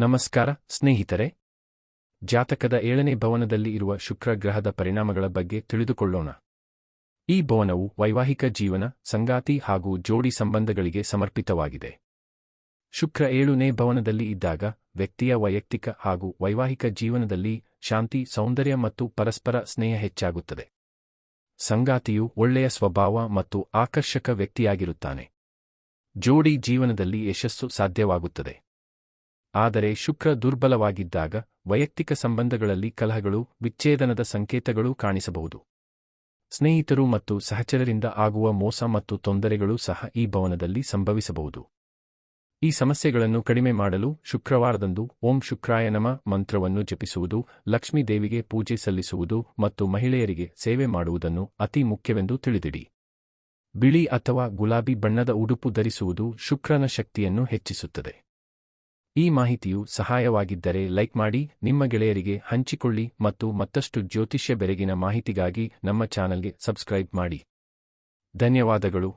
ನಮಸ್ಕಾರ, ಸ್ನೇಹಿತರೆ. ಜಾತಕದ ಏಳನೇ ಭವನದಲ್ಲಿ ಇರುವ ಶುಕ್ರ ಗ್ರಹದ ಪರಿಣಾಮಗಳ ಬಗ್ಗೆ ತಿಳಿದುಕೊಳ್ಳೋಣ. ಈ ಭವನವು ವೈವಾಹಿಕ ಜೀವನ, ಸಂಗಾತಿ ಹಾಗೂ ಜೋಡಿ ಸಂಬಂಧಗಳಿಗೆ ಸಮರ್ಪಿತವಾಗಿದೆ. ಶುಕ್ರ ಏಳನೇ ಭವನದಲ್ಲಿ ಇದ್ದಾಗ, ವ್ಯಕ್ತಿಯ ವೈಯಕ್ತಿಕ ಹಾಗೂ ವೈವಾಹಿಕ ಜೀವನದಲ್ಲಿ ಶಾಂತಿ, ಸೌಂದರ್ಯ ಮತ್ತು ಪರಸ್ಪರ ಸ್ನೇಹ ಹೆಚ್ಚಾಗುತ್ತದೆ. ಸಂಗಾತಿಯು ಒಳ್ಳೆಯ ಸ್ವಭಾವ ಮತ್ತು ಆಕರ್ಷಕ ವ್ಯಕ್ತಿಯಾಗಿರುತ್ತಾನೆ. ಜೋಡಿ ಜೀವನದಲ್ಲಿ ಯಶಸ್ಸು ಸಾಧ್ಯವಾಗುತ್ತದೆ. ಆದರೆ ಶುಕ್ರ ದುರ್ಬಲವಾಗಿದ್ದಾಗ ವೈಯಕ್ತಿಕ ಸಂಬಂಧಗಳಲ್ಲಿ ಕಲಹಗಳು, ವಿಚ್ಛೇದನದ ಸಂಕೇತಗಳು ಕಾಣಿಸಬಹುದು. ಸ್ನೇಹಿತರು ಮತ್ತು ಸಹಚರರಿಂದ ಆಗುವ ಮೋಸ ಮತ್ತು ತೊಂದರೆಗಳು ಸಹ ಈ ಭವನದಲ್ಲಿ ಸಂಭವಿಸಬಹುದು. ಈ ಸಮಸ್ಯೆಗಳನ್ನು ಕಡಿಮೆ ಮಾಡಲು ಶುಕ್ರವಾರದಂದು ಓಂ ಶುಕ್ರಾಯ ನಮ ಮಂತ್ರವನ್ನು ಜಪಿಸುವುದು, ಲಕ್ಷ್ಮೀ ದೇವಿಗೆ ಪೂಜೆ ಸಲ್ಲಿಸುವುದು ಮತ್ತು ಮಹಿಳೆಯರಿಗೆ ಸೇವೆ ಮಾಡುವುದನ್ನು ಅತಿ ಮುಖ್ಯವೆಂದು ತಿಳಿದಿಡಿ. ಬಿಳಿ ಅಥವಾ ಗುಲಾಬಿ ಬಣ್ಣದ ಉಡುಪು ಧರಿಸುವುದು ಶುಕ್ರನ ಶಕ್ತಿಯನ್ನು ಹೆಚ್ಚಿಸುತ್ತದೆ. ಈ ಮಾಹಿತಿಯು ಸಹಾಯವಾಗಿದ್ದರೆ ಲೈಕ್ ಮಾಡಿ, ನಿಮ್ಮ ಗೆಳೆಯರಿಗೆ ಹಂಚಿಕೊಳ್ಳಿ ಮತ್ತು ಮತ್ತಷ್ಟು ಜ್ಯೋತಿಷ್ಯ ಬೆರಗಿನ ಮಾಹಿತಿಗಾಗಿ ನಮ್ಮ ಚಾನಲ್ಗೆ ಸಬ್ಸ್ಕ್ರೈಬ್ ಮಾಡಿ. ಧನ್ಯವಾದಗಳು.